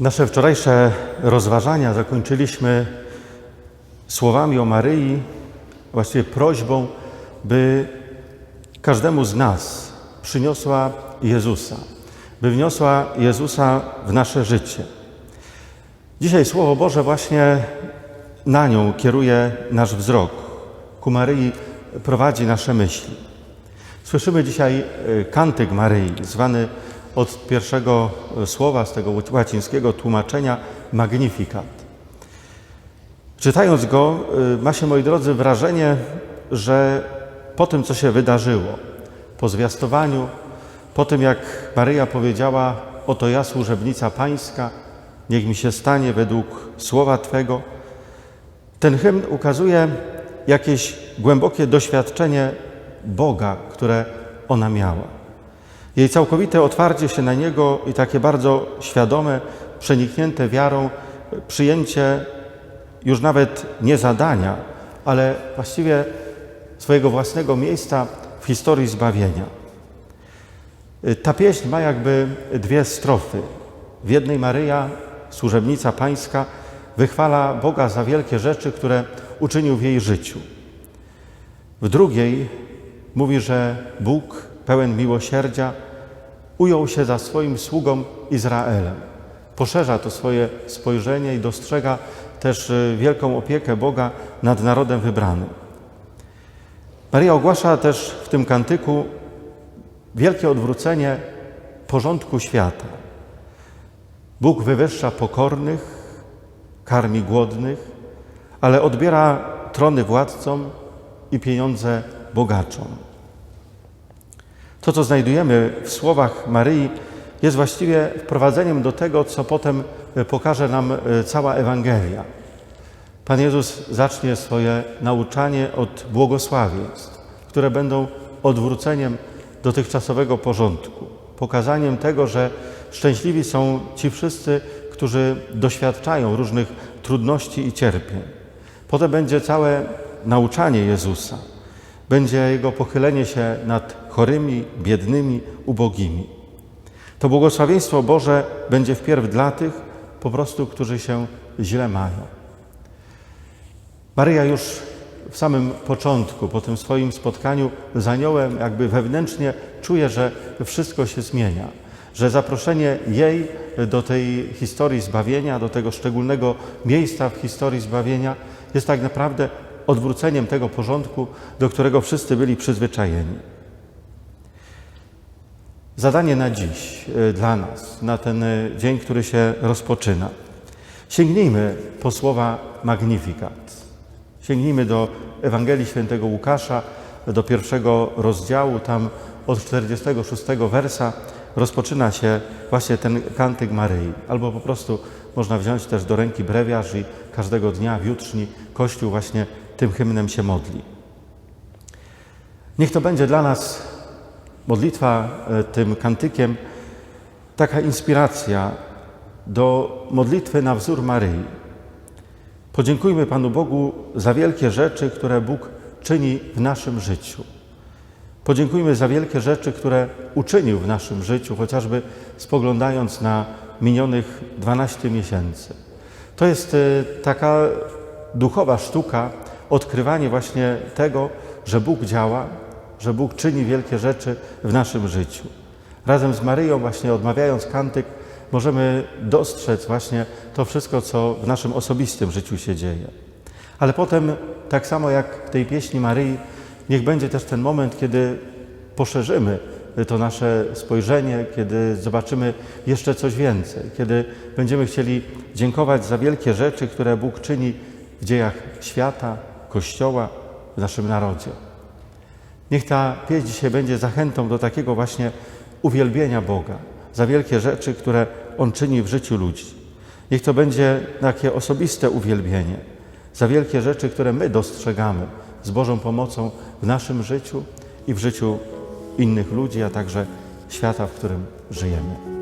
Nasze wczorajsze rozważania zakończyliśmy słowami o Maryi, właściwie prośbą, by każdemu z nas przyniosła Jezusa, by wniosła Jezusa w nasze życie. Dzisiaj Słowo Boże właśnie na nią kieruje nasz wzrok. Ku Maryi prowadzi nasze myśli. Słyszymy dzisiaj y, kantyk Maryi, zwany od pierwszego słowa z tego łacińskiego tłumaczenia Magnificat. Czytając go, y, ma się, moi drodzy, wrażenie, że po tym, co się wydarzyło, po zwiastowaniu, po tym, jak Maryja powiedziała: Oto ja, służebnica Pańska, niech mi się stanie według słowa Twego, ten hymn ukazuje jakieś głębokie doświadczenie Boga, które ona miała. Jej całkowite otwarcie się na Niego i takie bardzo świadome, przeniknięte wiarą przyjęcie już nawet nie zadania, ale właściwie swojego własnego miejsca w historii zbawienia. Ta pieśń ma jakby dwie strofy. W jednej Maryja, służebnica Pańska, wychwala Boga za wielkie rzeczy, które uczynił w jej życiu. W drugiej mówi, że Bóg, pełen miłosierdzia, ujął się za swoim sługą Izraelem. Poszerza to swoje spojrzenie i dostrzega też y, wielką opiekę Boga nad narodem wybranym. Maria ogłasza też w tym kantyku wielkie odwrócenie porządku świata. Bóg wywyższa pokornych, karmi głodnych, ale odbiera trony władcom i pieniądze bogaczom. To, co znajdujemy w słowach Maryi, jest właściwie wprowadzeniem do tego, co potem pokaże nam e, cała Ewangelia. Pan Jezus zacznie swoje nauczanie od błogosławieństw, które będą odwróceniem dotychczasowego porządku, pokazaniem tego, że szczęśliwi są ci wszyscy, którzy doświadczają różnych trudności i cierpień. Potem będzie całe nauczanie Jezusa, będzie Jego pochylenie się nad chorymi, biednymi, ubogimi. To błogosławieństwo Boże będzie wpierw dla tych po prostu, którzy się źle mają. Maryja już w samym początku, po tym swoim spotkaniu z aniołem, jakby wewnętrznie czuje, że wszystko się zmienia, że zaproszenie jej do tej historii zbawienia, do tego szczególnego miejsca w historii zbawienia jest tak naprawdę odwróceniem tego porządku, do którego wszyscy byli przyzwyczajeni. Zadanie na dziś y, dla nas, na ten y, dzień, który się rozpoczyna. Sięgnijmy po słowa Magnificat. Sięgnijmy do Ewangelii Świętego Łukasza, do pierwszego rozdziału, tam od 46 wersa rozpoczyna się właśnie ten kantyk Maryi. Albo po prostu można wziąć też do ręki brewiarz i każdego dnia w jutrzni Kościół właśnie tym hymnem się modli. Niech to będzie dla nas modlitwa e, tym kantykiem taka inspiracja do modlitwy na wzór Maryi. Podziękujmy Panu Bogu za wielkie rzeczy, które Bóg czyni w naszym życiu. Podziękujmy za wielkie rzeczy, które uczynił w naszym życiu, chociażby spoglądając na minionych 12 miesięcy. To jest e, taka duchowa sztuka, odkrywanie właśnie tego, że Bóg działa, że Bóg czyni wielkie rzeczy w naszym życiu. Razem z Maryją, właśnie odmawiając kantyk, możemy dostrzec właśnie to wszystko, co w naszym osobistym życiu się dzieje. Ale potem, tak samo jak w tej pieśni Maryi, niech będzie też ten moment, kiedy poszerzymy to nasze spojrzenie, kiedy zobaczymy jeszcze coś więcej, kiedy będziemy chcieli dziękować za wielkie rzeczy, które Bóg czyni w dziejach świata, Kościoła, w naszym narodzie. Niech ta pieśń dzisiaj będzie zachętą do takiego właśnie uwielbienia Boga za wielkie rzeczy, które On czyni w życiu ludzi. Niech to będzie takie osobiste uwielbienie za wielkie rzeczy, które my dostrzegamy z Bożą pomocą w naszym życiu i w życiu innych ludzi, a także świata, w którym żyjemy.